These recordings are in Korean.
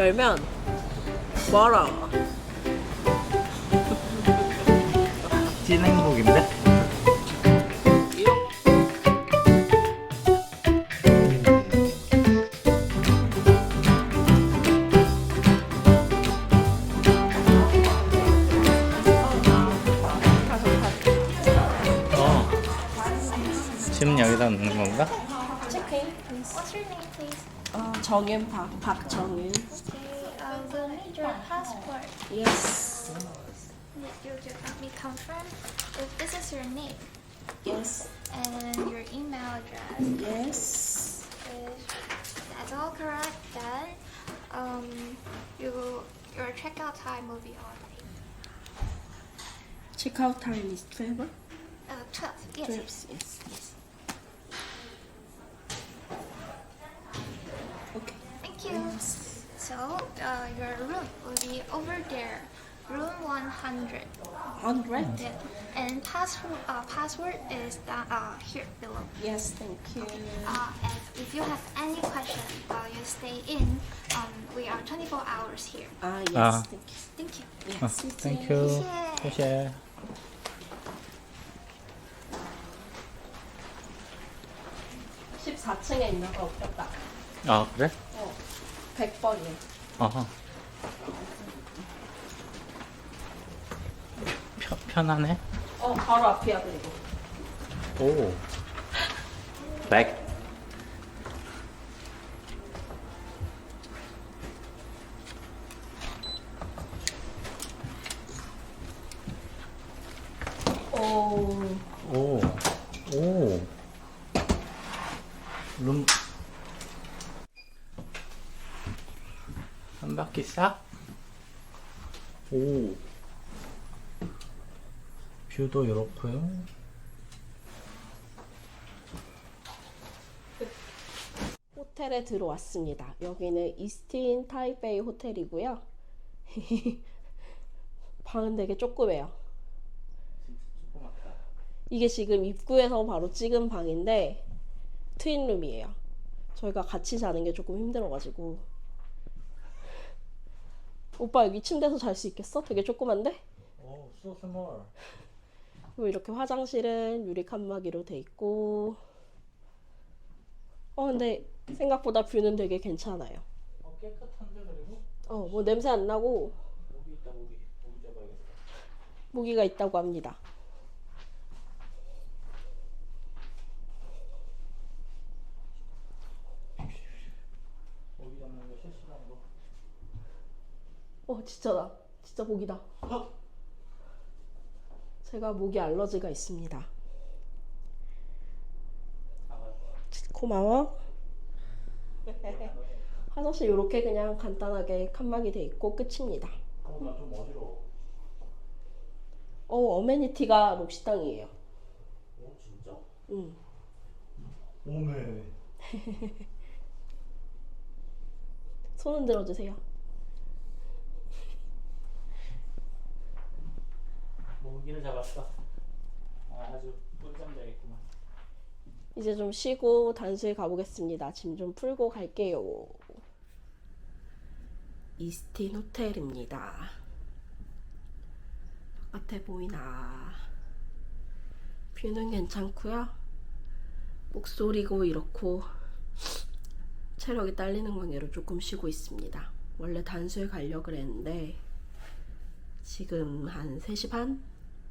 열면 멀어. 찐 행복인데? 어. 지금 여기다 넣는 건가? 체크인. What's your name, please? 어, 정윤 박, 박정윤. your passport. Yes. Yes, you can help me confirm if this is your name. Yes. And your email address. Yes. If that's all correct, then um, you your checkout time will be on. Checkout time is 12? Uh, 12, yes. 12, yes, yes. Okay. Thank you. Yes. So uh, your room will be over there, room 100. 100. Yeah. And password uh, password is down, uh, here below. Yes, thank you. Uh, and if you have any question while you stay in, um, we are 24 hours here. 아, yes. 아. Thank you. Thank you. 어, Yes. 땡큐.谢谢. 14층에 있는 거 없겠다. 아, 그래? 어. 100번이요. 어허. 편, 편하네? 어, 바로 앞이야, 그리고. 오. 백. 오. 오. 오. 룸. 한 바퀴 싹? 오. 뷰도 이렇고요. 호텔에 들어왔습니다. 여기는 이스틴 타이베이 호텔이고요. 방은 되게 조그매요. 이게 지금 입구에서 바로 찍은 방인데 트윈룸이에요. 저희가 같이 자는 게 조금 힘들어가지고 오빠 여기 침대에서 잘 수 있겠어? 되게 조그만데? 오, so small. 그리고 이렇게 화장실은 유리 칸막이로 돼 있고 어 근데 생각보다 뷰는 되게 괜찮아요. 어, 깨끗한데 그리고? 어 뭐 냄새 안 나고 모기 있다 모기. 모기 잡아야겠다. 모기가 있다고 합니다. 모기 잡는 거 실시간 거. 어 진짜다. 진짜 모기다. 어? 제가 모기 알러지가 있습니다. 아, 고마워. 화장실 이렇게 그냥 간단하게 칸막이 돼 있고 끝입니다. 어. 어 어메니티가 록시땅이에요. 오, 진짜? 응. 오메. 손은 들어 주세요. 모기를 잡았어. 아, 아주 꿀잠 자겠구만. 이제 좀 쉬고 단수에 가보겠습니다. 짐 좀 풀고 갈게요. 이스틴 호텔입니다. 바깥에 보이나? 뷰는 괜찮고요. 목소리고 이렇고 체력이 딸리는 관계로 조금 쉬고 있습니다. 원래 단수에 가려고 그랬는데 지금 한 3시 반?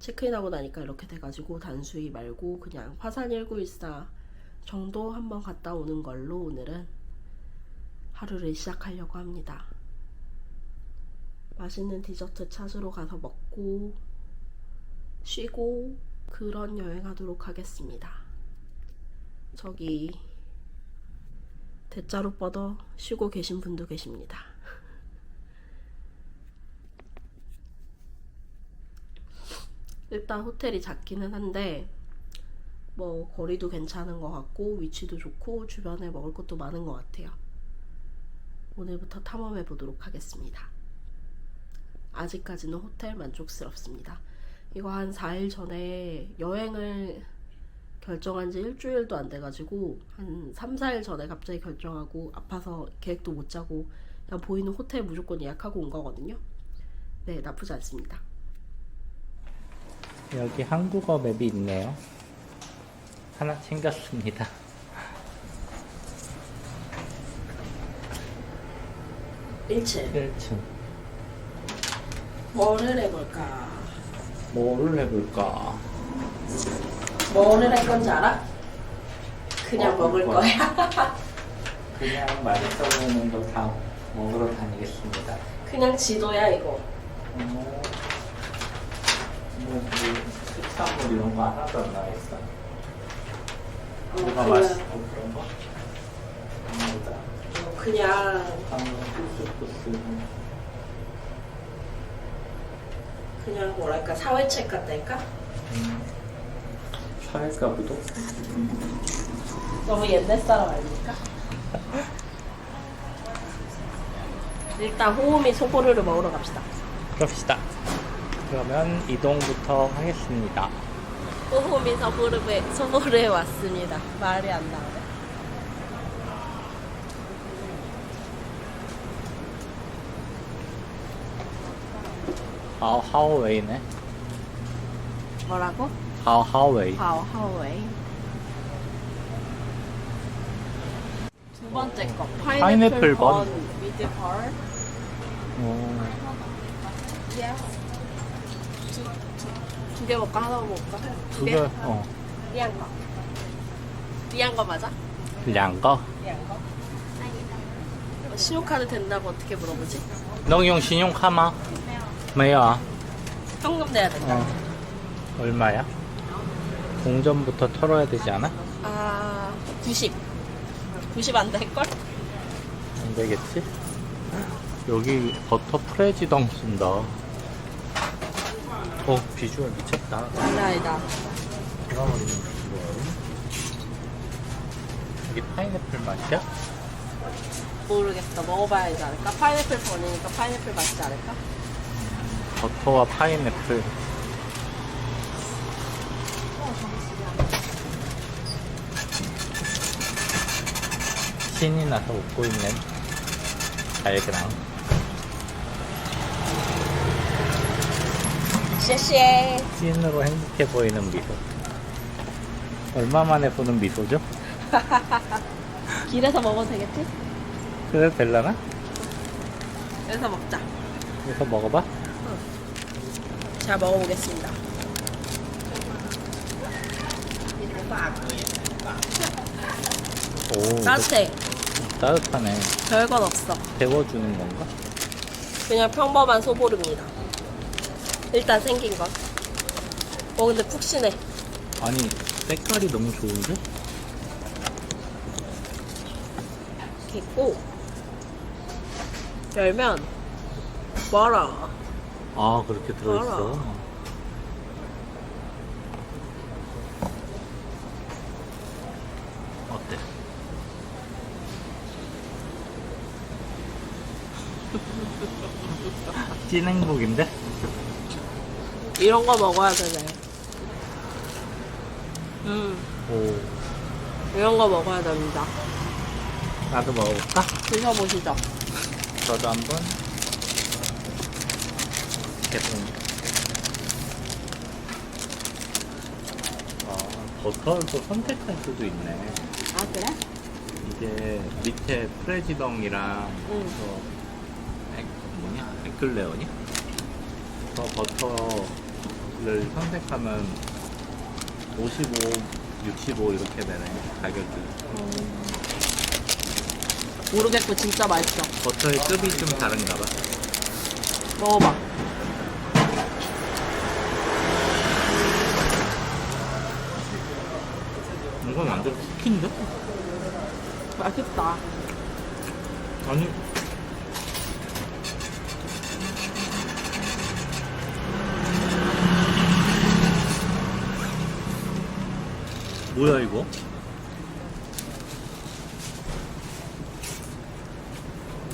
체크인하고 나니까 이렇게 돼가지고 단수이 말고 그냥 화산 1914 정도 한번 갔다 오는 걸로 오늘은 하루를 시작하려고 합니다. 맛있는 디저트 찾으러 가서 먹고 쉬고 그런 여행하도록 하겠습니다. 저기 대자로 뻗어 쉬고 계신 분도 계십니다. 일단 호텔이 작기는 한데 뭐 거리도 괜찮은 것 같고 위치도 좋고 주변에 먹을 것도 많은 것 같아요. 오늘부터 탐험해 보도록 하겠습니다. 아직까지는 호텔 만족스럽습니다. 이거 한 4일 전에 여행을 결정한 지 일주일도 안 돼가지고 한 3, 4일 전에 갑자기 결정하고 아파서 계획도 못 짜고 나 보이는 호텔 무조건 예약하고 온 거거든요. 네, 나쁘지 않습니다. 여기 한국어 맵이 있네요. 하나 챙겼습니다. 1층 1층. 뭐를 해볼까? 뭐를 해볼까? 뭐를 할 건지 알아? 그냥 먹을 먹을 거야. 거야. 그냥 맛있어 보이는 거 다 먹으러 다니겠습니다. 그냥 지도야 이거. 뭐, 뭐, 특산물 이런 거안 나와있어. 뭐가 그냥- 맛있고 그런 거? 아무다. 어, 그냥 방금. 그냥 뭐랄까 사회책 같달까? 사회가부도? 너무 옛날 사람 아닙니까? 일단 호우미 소보루를 먹으러 갑시다. 그럽시다. 그러면 이동부터 하겠습니다. 호우미 소보루에 소보루에 왔습니다. 말이 안 나오네. 아, 하오웨이네. 뭐라고? 하, 하오웨이. 하오 하오웨이. 두 번째 거 파인애플 파인애플 번. 번 위드 펄. 오, 두 개 먹을까? 하나 먹을까? 두 네. 개? 어. 리안 거. 리안 거 맞아? 량거? 리안 거? 어, 신용카드 된다고 어떻게 물어보지? 농용 신용카마? 매요. 현금 내야 된다. 어. 얼마야? 동전부터 털어야 되지 않아? 아, 90. 90안 될걸? 안 되겠지? 여기 버터 프레지덩 쓴다. 어, 비주얼 미쳤다. 아니다, 아니다. 돌아버리는 비주얼. 이게 파인애플 맛이야? 모르겠어. 먹어봐야지 않을까? 파인애플 버니니까 파인애플 맛있지 않을까? 버터와 파인애플. 신이 나서 웃고 있는 달그랑. 谢谢. 찐으로 행복해 보이는 미소. 얼마 만에 보는 미소죠? 길에서 먹어도 되겠지? 그래도 될라나? 그래서 먹자. 그래서 먹어봐. 잘 먹어보겠습니다. 오, 따뜻해. 따뜻하네. 별건 없어. 데워주는 건가? 그냥 평범한 소보루입니다. 일단 생긴 건. 어, 근데 푹신해. 아니, 색깔이 너무 좋은데? 이렇게 있고, 열면, 멀어. 아, 그렇게 들어있어. 알아. 어때? 찐 행복인데? 이런 거 먹어야 되네. 음, 오, 이런 거 먹어야 됩니다. 나도 먹어볼까? 드셔보시죠. 저도 한번. 개봉. 아, 버터를 또 선택할 수도 있네. 아, 그래? 이게 밑에 프레지덩이랑 응. 저 액, 뭐냐? 에클레어니? 저 버터 를 선택하면 55, 65 이렇게 되네 가격이 모르겠고 진짜 맛있어. 버터의 급이 좀 다른가 봐 먹어봐. 이건 완전 쿠키인데? 맛있다. 아니 뭐야 이거?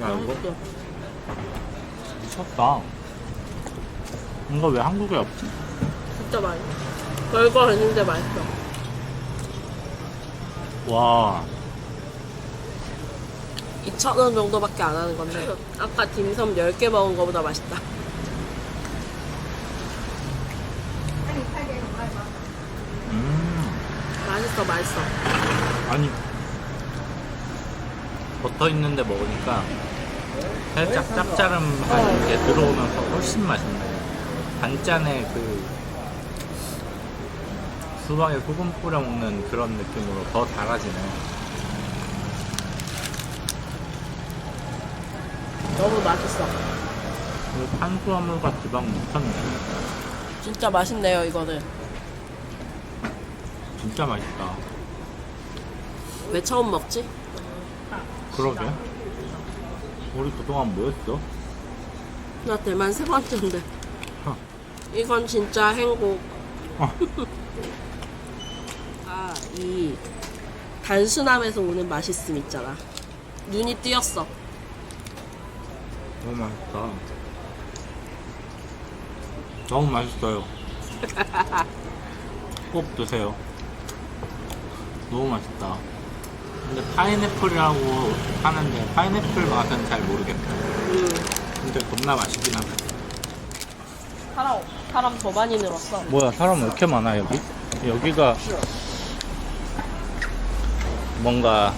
야 이거 맛있어. 미쳤다 이거 왜 한국에 없지? 진짜 맛있어. 별거 아닌데 맛있어. 와이 2,000원 정도밖에 안 하는 건데 아까 딤섬 10개 먹은 거보다 맛있다. 음 맛있어, 맛있어. 아니 버터 있는데 먹으니까 살짝 짭짤한 게 들어오면서 훨씬 맛있네 반짠에 그 수박에 소금 뿌려 먹는 그런 느낌으로 더 달아지네 너무 맛있어. 그리고 탄수화물과 지방 미쳤네 진짜 맛있네요, 이거는. 진짜 맛있다 왜 처음 먹지? 그러게 우리 그동안 뭐였어? 나 대만 세 번째인데. 어. 이건 진짜 행복. 어. 아, 이 단순함에서 오는 맛있음 있잖아. 눈이 띄었어. 너무 맛있다. 너무 맛있어요. 꼭 드세요. 너무 맛있다. 근데 파인애플이라고 하는데 파인애플 맛은 잘 모르겠다. 음, 근데 겁나 맛있긴 하네. 사람, 사람 더 많이 늘었어. 뭐야 사람 왜 이렇게 많아 여기? 여기가 뭔가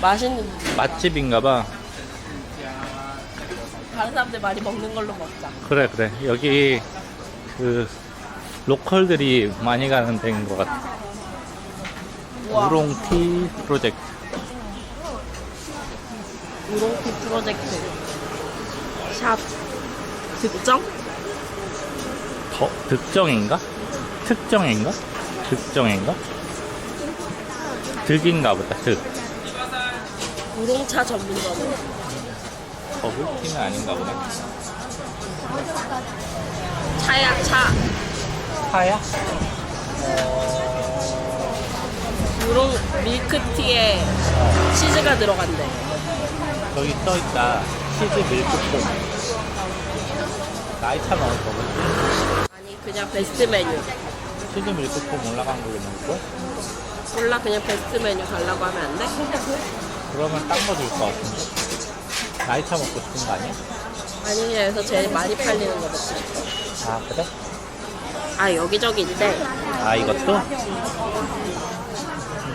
맛있는, 맛집인가봐. 다른 사람들 많이 먹는 걸로 먹자. 그래 그래 여기 그 로컬들이 많이 가는 데인 것 같아. 우롱티 프로젝트. 우롱피 프로젝트. 샵. 득정? 더, 득정인가? 특정인가? 득정인가? 득인가 보다, 득. 우롱차 전문점은 버블티는 아닌가 보네. 차야, 차. 차야? 우롱 밀크티에 치즈가 들어간대. 여기 써있다. 치즈 밀크폼. 나이차 먹을 거거든. 아니, 그냥 베스트 메뉴. 치즈 밀크폼 올라간 걸로 먹을 거야? 몰라, 그냥 베스트 메뉴 달라고 하면 안 돼? 그러면 딴 거줄것 같은데. 나이차 먹고 싶은 거 아니야? 아니, 그냥 여기서 제일 많이 팔리는 거 먹고 싶어. 아, 그래? 아, 여기저기 있대. 아, 이것도?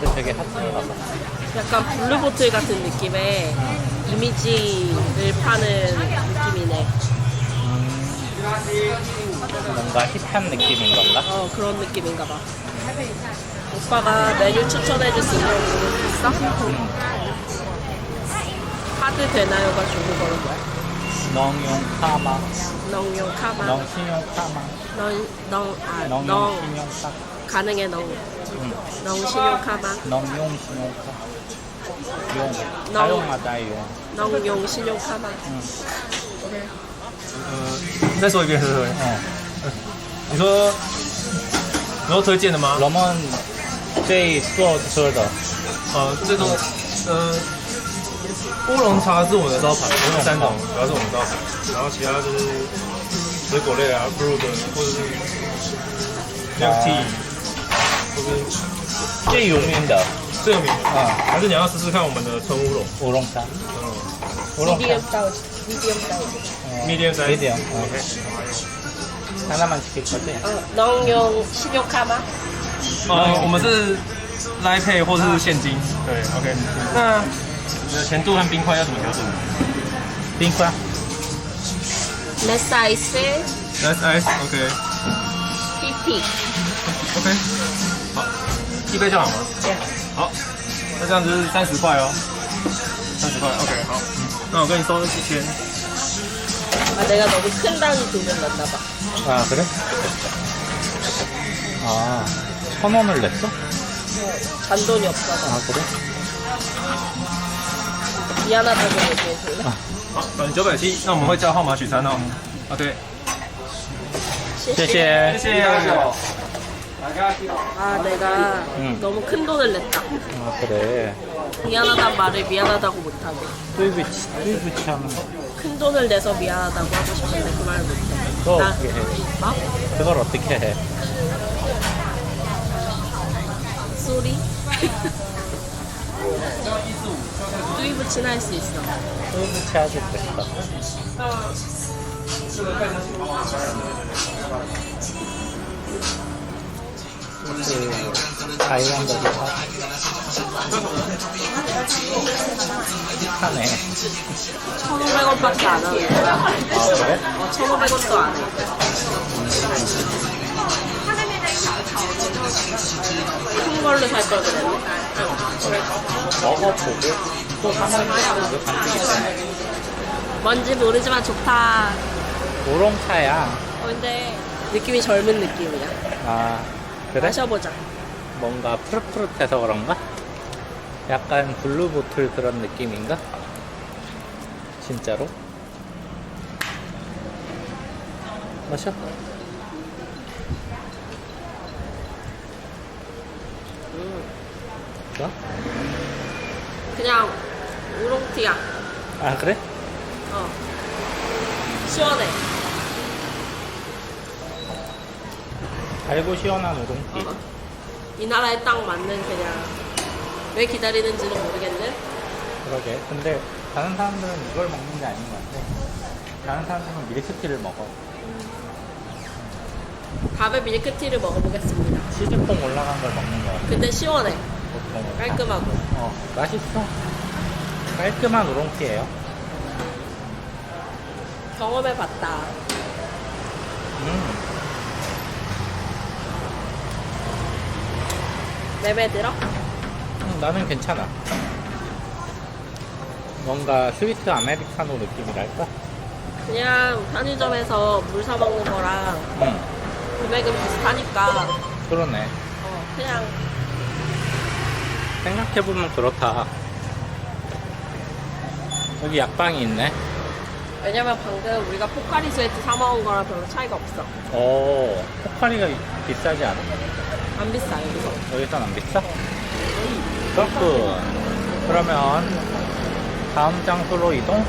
근데 되게 핫한가 봐. 약간 블루보틀 같은 느낌의 이미지를 파는 느낌이네. 뭔가 힙한 느낌인 건가? 어, 그런 느낌인가 봐. 오빠가 메뉴 추천해줄 수 있는 거 있어? 카드 되나요가 중국어로 뭐야? 넉용 카마. 넉용 카마. 넉 신용 카마. 넌, 넌, 아, 넉용 넌, 신용 카. 가능해, 넌. 嗯，那用信用卡吗？能用信用卡，用。耐用啊，耐用。农用信用卡吗？嗯。呃，再说一遍，再说一遍。你说，你说推荐的吗？老孟，最坐车的。呃，这个，呃，乌龙茶是我的招牌，乌龙三种主要是我的招牌，然后其他就是水果类啊，blue 的或者是靓 tea。或是最有名的最有名的。啊，还是你要试试看我们的纯乌龙， 우롱차. 嗯 우롱차. 사이즈, 미디엄 사이즈. 어, medium size。 medium. 어. OK。 하나만 시킬 거지? 어, 넌용 신용 카마. 呃，我们是 Line Pay 或是现金。对，OK。那你的甜度和冰块要怎么调整 빙과? Less size, ？Less ice，OK。 PP. OK，好， 一杯就好吗？好，那这样子三十块哦，三十块，OK，好，那我跟你收一千， 아, 내가 너무 큰 단위 돈을 냈나 봐. 아, 그래? 아, 천 원을 냈어? 잔돈이 없어서. 아, 그래? 미안하다고 얘기해줄래? 好，等九百七，那我们会叫号码取餐哦，OK， 谢谢.谢谢。 아, 내가 응. 너무 큰 돈을 냈다. 아, 그래. 미안하단 말을 미안하다고 못하고. 뚜이부치, 뚜이부치 하는 거. 큰 돈을 내서 미안하다고 하고 싶은데 그 말을 못해. 그거 나- 어떻게 해? 뭐? 그걸 어떻게 해? 쏘리? 뚜이부친 할수 있어. 소유부치 하게 됐어. 그 다이완더기 파. 하네. 1,500원밖에 안 하는데. 아 그래? 어, 1,500원도 안 해. 큰 걸로 살 걸 그랬네. 먹어보고 또 사먹어보고 반죽이 뭔지 모르지만 좋다. 우롱차야. 어, 근데 느낌이 젊은 느낌이야. 아 그래? 마셔보자. 뭔가 푸릇푸릇해서 그런가? 약간 블루보틀 그런 느낌인가? 진짜로? 마셔. 좋아? 그냥 우롱티야. 아 그래? 어. 시원해. 달고 시원한 우동티. 어. 이 나라에 딱 맞는 그냥 왜 기다리는지는 모르겠는. 그러게. 근데 다른 사람들은 이걸 먹는 게 아닌 것 같아. 다른 사람들은 밀크티를 먹어. 밥에 밀크티를 먹어보겠습니다. 치즈퐁 올라간 걸 먹는 것 같아. 근데 시원해. 보통은. 깔끔하고. 어, 맛있어. 깔끔한 우롱티예요. 경험해봤다. 음, 맘에 들어? 음, 나는 괜찮아. 뭔가 스위트 아메리카노 느낌이랄까? 그냥 편의점에서 물 사 먹는 거랑 응, 금액은 비슷하니까 그러네. 어, 그냥 생각해보면 그렇다. 여기 약방이 있네. 왜냐면 방금 우리가 포카리 스웨트 사 먹은 거랑 별로 차이가 없어. 오, 포카리가 비싸지 않아? 안 비싸 여기서. 여기선 안 비싸? 그렇군. 그러면 다음 장소로 이동?